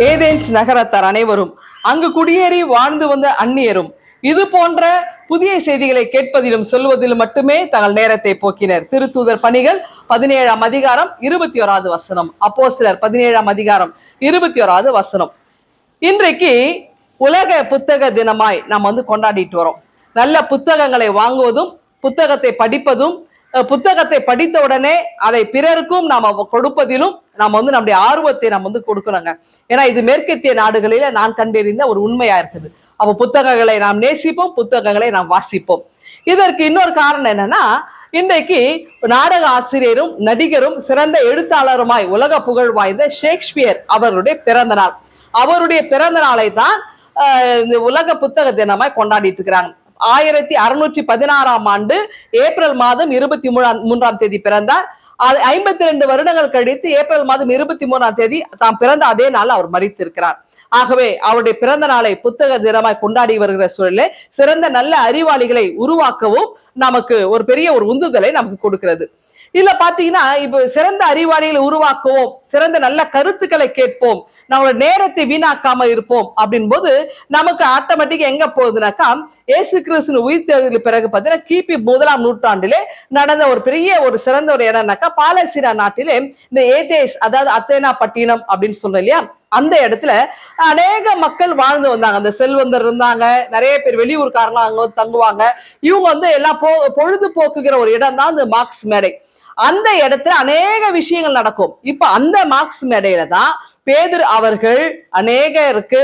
Athens நகரத்தார் அனைவரும் அங்கு குடியேறி வாழ்ந்து வந்த அந்நியரும். இது போன்ற புதிய செய்திகளை கேட்பதிலும் சொல்வதிலும் மட்டுமே தங்கள் நேரத்தை போக்கினர். திருத்தூதர் பணிகள் பதினேழாம் அதிகாரம் இருபத்தி ஓராவது வசனம். அப்போ சிலர் பதினேழாம் அதிகாரம் இருபத்தி ஓராவது வசனம். இன்றைக்கு உலக புத்தக தினமாய் நாம் வந்து கொண்டாடிட்டு வரோம். நல்ல புத்தகங்களை வாங்குவதும் புத்தகத்தை படிப்பதும் அஹ், புத்தகத்தை படித்தவுடனே அதை பிறருக்கும் நாம கொடுப்பதிலும் நாம் வந்து நம்முடைய ஆர்வத்தை நாம் வந்து கொடுக்கணுங்க. ஏன்னா இது மேற்கத்திய நாடுகளில நான் கண்டறிந்த ஒரு உண்மையா இருக்குது. அப்போ புத்தகங்களை நாம் நேசிப்போம் புத்தகங்களை நாம் வாசிப்போம். இதற்கு இன்னொரு காரணம் என்னன்னா இன்றைக்கு நாடக ஆசிரியரும் நடிகரும் சிறந்த எழுத்தாளருமாய் உலக புகழ் வாய்ந்த ஷேக்ஸ்பியர் அவருடைய பிறந்த நாள். அவருடைய பிறந்த நாளை தான் ஆஹ், இந்த உலக புத்தக தினமாய் கொண்டாடிட்டு இருக்கிறாங்க. ஆயிரத்தி அறுநூற்றி பதினாறாம் ஆண்டு ஏப்ரல் மாதம் இருபத்தி மூணாம் மூன்றாம் தேதி பிறந்தார். அது ஐம்பத்தி ரெண்டு வருடங்கள் கழித்து ஏப்ரல் மாதம் இருபத்தி மூணாம் தேதி தாம் பிறந்த அதே நாள் அவர் மறித்திருக்கிறார். ஆகவே அவருடைய பிறந்த நாளை புத்தக தினமாய் கொண்டாடி வருகிற சூழலே சிறந்த நல்ல அறிவாளிகளை உருவாக்கவும் நமக்கு ஒரு பெரிய ஒரு உந்துதலை நமக்கு கொடுக்கிறது. இதுல பாத்தீங்கன்னா இப்ப சிறந்த அறிவாளிகளை உருவாக்குவோம் சிறந்த நல்ல கருத்துக்களை கேட்போம் நம்மளோட நேரத்தை வீணாக்காம இருப்போம் அப்படின் போது நமக்கு ஆட்டோமேட்டிக் எங்க போகுதுனாக்கா ஏசு கிறிஸ்துவின் தேர்தலுக்கு பிறகு பார்த்தீங்கன்னா கிபி முதலாம் நூற்றாண்டிலே நடந்த ஒரு பெரிய ஒரு சிறந்த ஒரு இடம்னாக்க பாலசீரா நாட்டிலே இந்த ஏதேஸ் அதாவது அத்தேனா பட்டினம் அப்படின்னு சொல்றோம் இல்லையா? அந்த இடத்துல அநேக மக்கள் வாழ்ந்து வந்தாங்க. அந்த செல்வந்தர் இருந்தாங்க. நிறைய பேர் வெளியூர்காரங்க அங்க வந்து தங்குவாங்க. இவங்க வந்து எல்லாம் போ பொழுதுபோக்குகிற ஒரு இடம் தான் இந்த மார்க்ஸ் மேடை. அந்த இடத்துல அநேக விஷயங்கள் நடக்கும். இப்ப அந்த மார்க்ஸ் மேடையில தான் பேதர் அவர்கள் அநேகருக்கு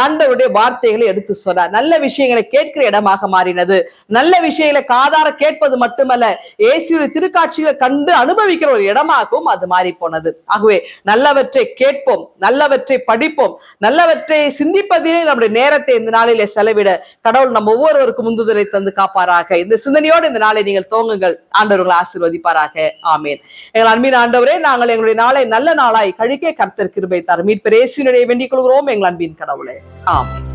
ஆண்டவருடைய வார்த்தைகளை எடுத்து சொன்னார். நல்ல விஷயங்களை கேட்கிற இடமாக மாறினது. நல்ல விஷயங்களை காதார கேட்பது மட்டுமல்ல இயேசுடைய திருக்காட்சிகளை கண்டு அனுபவிக்கிற ஒரு இடமாகவும் அது மாறி போனது ஆகவே நல்லவற்றை கேட்போம் நல்லவற்றை படிப்போம் நல்லவற்றை சிந்திப்பதிலே நம்முடைய நேரத்தை இந்த நாளிலே செலவிட கடவுள் நம்ம ஒவ்வொருவருக்கும் முந்துதலை தந்து காப்பாராக. இந்த சிந்தனையோடு இந்த நாளை நீங்கள் தோங்குங்கள். ஆண்டவர்களை ஆசீர்வதிப்பாராக. ஆமேன். எங்கள் அன்பின் ஆண்டவரே நாங்கள் எங்களுடைய நாளை நல்ல நாளாய் கழிக்க கர்த்தர் கிருபை தரும் மீட்பரேசினுடைய வேண்டிக் கொள்கிறோம் எங்கள் அன்பின் கடவுளே. ஆமென்.